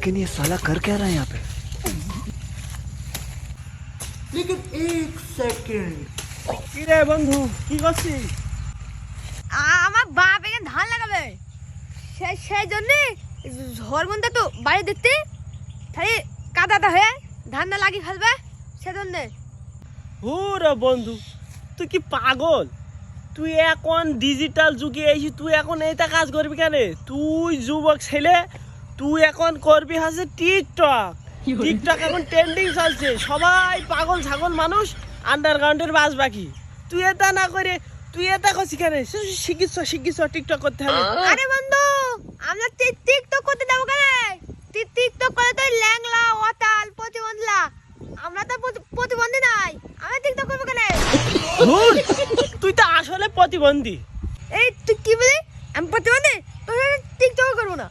लेकिन ये साला कर क्या रहा है यहाँ पे लेकिन एक सेकंड কি রে বন্ধু কি করছিস আ- আমার বাপ এখানে ধান লাগাবে সে- সেই জন্যে ঝড় বন্ধে তো বাড়ি দেখতে তাহলে কাদাটা হয়ে ধান না লাগিয়ে ফেলবে সেজন্যে হুরে বন্ধু তুই কি পাগল তুই এখন ডিজিটাল যুগে এসে তুই এখন এইটা কাজ করবি কেন তুই যুবক ছেলে তুই এখন করবি হচ্ছে টিকটক। টিকটক এখন ট্রেন্ডিং চলছে। সবাই পাগল ছাগল মানুষ আন্ডারগ্রাউন্ডের বাস বাকি। তুই এটা না করে তুই এটা করছিস কেন? শিখিস শিখিস টিকটক করতে হবে। আরে বন্ধু আমরা টিক টিকটক করতে যাব কেন? টিক টিকটক করে তো ল্যাংলা অতাল প্রতিবন্ধলা। আমরা তো প্রতিবন্ধী নাই। আমরা টিকটক করব কেন? তুই তো আসলে প্রতিবন্ধী। এই তুই কি বলি? আমি প্রতিবন্ধী? তোর টিকটক করব না।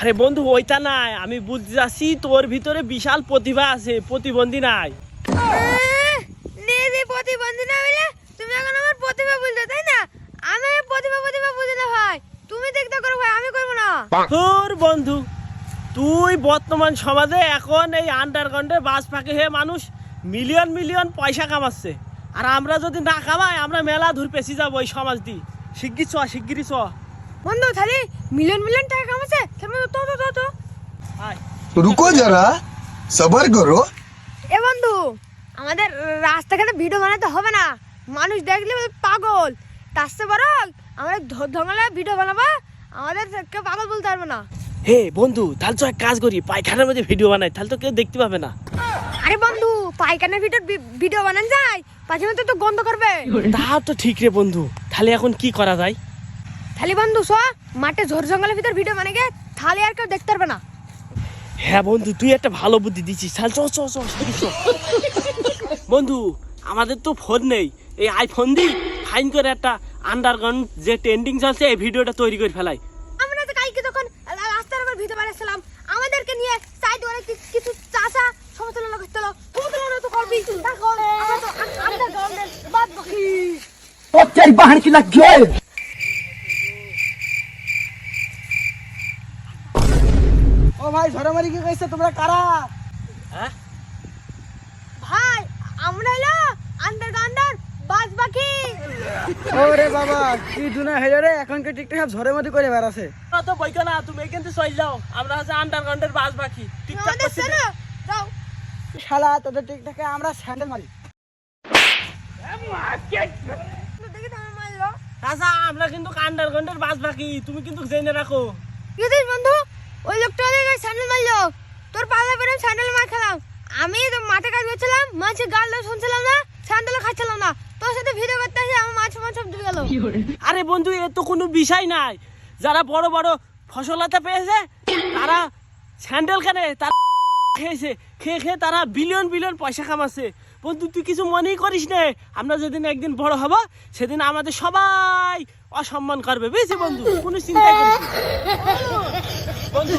আরে বন্ধু ওইটা নাই। আমি বুঝতে যাচ্ছি তোর ভিতরে বিশাল প্রতিভা আছে প্রতিবন্ধী নাই। প্রতিবন্ধী না বলে তুমি এখন আমার প্রতিভা বুঝলে তাই না? আমি প্রতিভা প্রতিভা বুঝে না ভাই তুমি টিকটক করো ভাই আমি করব না। তোর বন্ধু তুই বর্তমান সমাজে এখন এই আন্ডারগ্রাউন্ডে বাস ফাঁকে হয়ে মানুষ মিলিয়ন মিলিয়ন পয়সা কামাচ্ছে। আর আমরা যদি না কামাই আমরা মেলা ধূর পেছি যাব এই সমাজ দি শিগগির চ শিগগিরই চ। বন্ধু খালি মিলিয়ন মিলিয়ন টাকা কামাচ্ছে মানে তো তো তো তো। রুকো যারা সবার করো। এ বন্ধু আমাদের রাস্তাঘাটে ভিডিও বানাতে হবে না। মানুষ দেখলে পাগল। তার চেয়ে বরং আমরা ধঙ্গলে ভিডিও বানাবো আমাদের কেউ পাগল বলতে পারবে না। হে বন্ধু তাহলে তো এক কাজ করি পায়খানার মধ্যে ভিডিও বানাই তাহলে তো কেউ দেখতে পাবে না। আরে বন্ধু পায়খানার ভিডিও ভিডিও বানান যায় পাশে তো গন্ধ করবে। তা তো ঠিক রে বন্ধু তাহলে এখন কি করা যায়? তাহলে বন্ধু স মাঠে ঝোর জঙ্গলের ভিতর ভিডিও মানে গে থালি আর কেউ দেখতে পারবে না হ্যাঁ বন্ধু তুই একটা ভালো বুদ্ধি দিচ্ছিস তাহলে চ চ চ বন্ধু আমাদের তো ফোন নেই। এই আইফোন দি ফাইন করে একটা আন্ডারগ্রাউন্ড যে ট্রেন্ডিং চলছে এই ভিডিওটা তৈরি করে ফেলাই। আমরা তো কালকে তখন রাস্তার উপর ভিডিও বানাচ্ছিলাম আমাদেরকে নিয়ে সাইড করে কিছু চাষা সমতলনা করতে হলো সমতলনা তো করবি। দেখো আমরা তো আন্ডারগ্রাউন্ডের বাদ বাকি ও তেরি বাহান কি লাগ ঝড়মারি কি কইছে তোমরা কারা? হ্যাঁ? ভাই আমরা হলো আন্ডারগ্রাউন্ডের বাদ বাকি ওরে বাবা কি দুনা হইল রে? এখন কে টিকটক সব ঝড়ের মধ্যে করে বেড়াছে তোমরা তো বইকা না তুমি এখান থেকে চলে যাও। আমরা হচ্ছে আন্ডারগ্রাউন্ডের বাস বাকি টিকটক করছি যাও। শালা তোদের টিকটকে আমরা স্যান্ডেল মারি। দেখি তোমার মারলো। আচ্ছা আমরা কিন্তু আন্ডারগ্রাউন্ডের বাস বাকি তুমি কিন্তু জেনে রাখো। বন্ধু? ওই লোকটা দেখে স্যান্ডেল মারলো। তোর পাল্লা পরে স্যান্ডেল মার খেলাম। আমি তো মাঠে কাজ করছিলাম, মাছের গাল শুনছিলাম না স্যান্ডেলও খাচ্ছিলাম না। তোর সাথে ভিডিও করতে আসি, আমার মাছ মাছ সব ডুবে গেল। আরে বন্ধু, এ তো কোনো বিষয় নাই। যারা বড় বড় ফসলাতে পেয়েছে, তারা স্যান্ডেল কেনে তারা খেয়েছে। খেয়ে খেয়ে তারা বিলিয়ন বিলিয়ন পয়সা কামাচ্ছে। বন্ধু, তুই কিছু মনেই করিস নে। আমরা যেদিন একদিন বড় হব, সেদিন আমাদের সবাই অসম্মান করবে বুঝছি বন্ধু? কোনো চিন্তা করিস। বন্ধু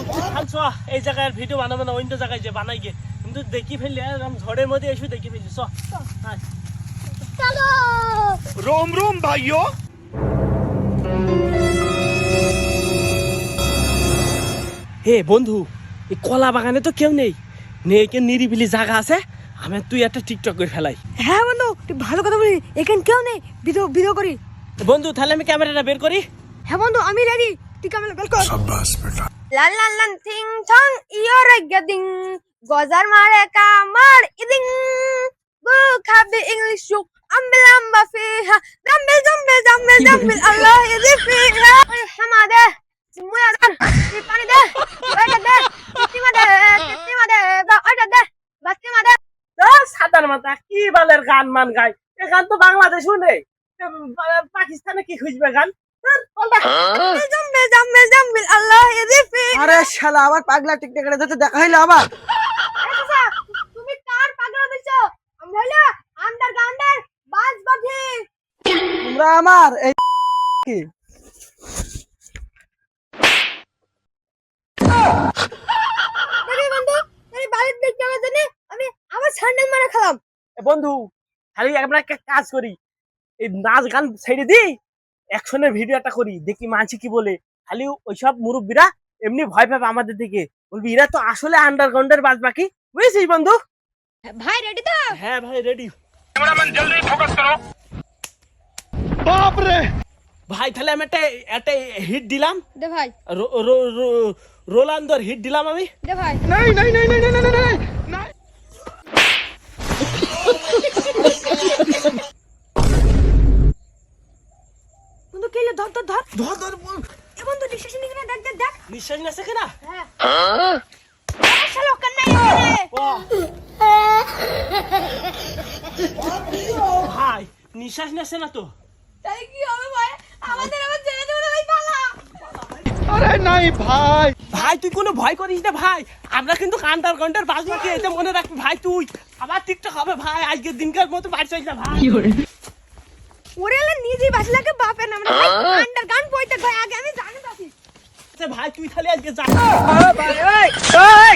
চা। এই জায়গায় ভিডিও বানাবো না অন্য জায়গায় যে বানাই গে। কিন্তু দেখি ফেললি ঝড়ের মধ্যে এসে দেখি ফেললি চ। রোম রোম ভাইও হে বন্ধু এই কলা বাগানে তো কেউ নেই। নেই কে নিরিবিলি জায়গা আছে। আমি তুই একটা টিকটক করে ফেলাই। হ্যাঁ বন্ধু তুই ভালো কথা বলি এখানে কেউ নেই। ভিডিও ভিডিও করি। বন্ধু তাহলে আমি ক্যামেরাটা বের করি। হ্যাঁ বন্ধু আমি রেডি তুই ক্যামেরা বের কর। লাল লাল লাল থিং থং ইয়র গেদিং গজার মারে কামার ইদিং বু খাবি ইংলিশ সুক আম্বিল আম্বা ফিহা জাম্বিল জাম্বিল জাম্বিল জাম্বিল আল্লাহ ইদি ফিহা ওই হামা দে মুয়া দে তুই পানি দে ওইটা দে তিতিমা দে তিতিমা দে বা ওইটা দে বাতিমা দে সাদার মাথা কি বালের গান মান গায় এ গান তো বাংলাদেশও নেই পাকিস্তানে কি খুঁজবে গান? ধ্যার, পাল্টা। জাম্বিল জাম্বিল জাম্বিল আল্লাহ ইদি ফিহা আরে শালা আবার পাগলা টিকটকের যাতে দেখা হইল আবার। তুমি কার পাগলা বলছো? আমরা হলো আন্ডারগ্রাউন্ডের বাস বাঁধি তোমরা আমার এই কি? বন্ধু খালি আমরা একটা কাজ করি। এই নাচ গান ছেড়ে দিই? অ্যাকশনের একটা করি দেখি মানছি কি বলে। খালি ওইসব মুরব্বীরা এমনি ভয় পাবে আমাদের দিকে। বলবি এরা তো আসলে আন্ডারগ্রাউন্ডের বাদ বাকি বুঝেছিস বন্ধু? ভাই রেডি তো? হ্যাঁ ভাই রেডি ক্যামেরাম্যান জলদি ফোকাস করো। বাপ রে ভাই তাহলে আমি একটা একটা হিট দিলাম। দে ভাই। রোলান্দর হিট দিলাম আমি। দে ভাই। নাই নাই নাই নাই নাই নাই। কোনো? ভয় করিস না ভাই। আমরা কিন্তু কান্টার কান্টার বাজনা খেয়ে মনে রাখবি। ভাই তুই। আবার ঠিকঠাক হবে ভাই আজকের দিনকার মতো বাড়ি চাইছ না ভাই। ওরে এলে নিজেই বাঁচলাকে বাপের নাম না আন্ডার গান বইতে ভাই আগে আমি জানি তাছি আচ্ছা ভাই তুই খালি আজকে যা। ভাই ওই ওই।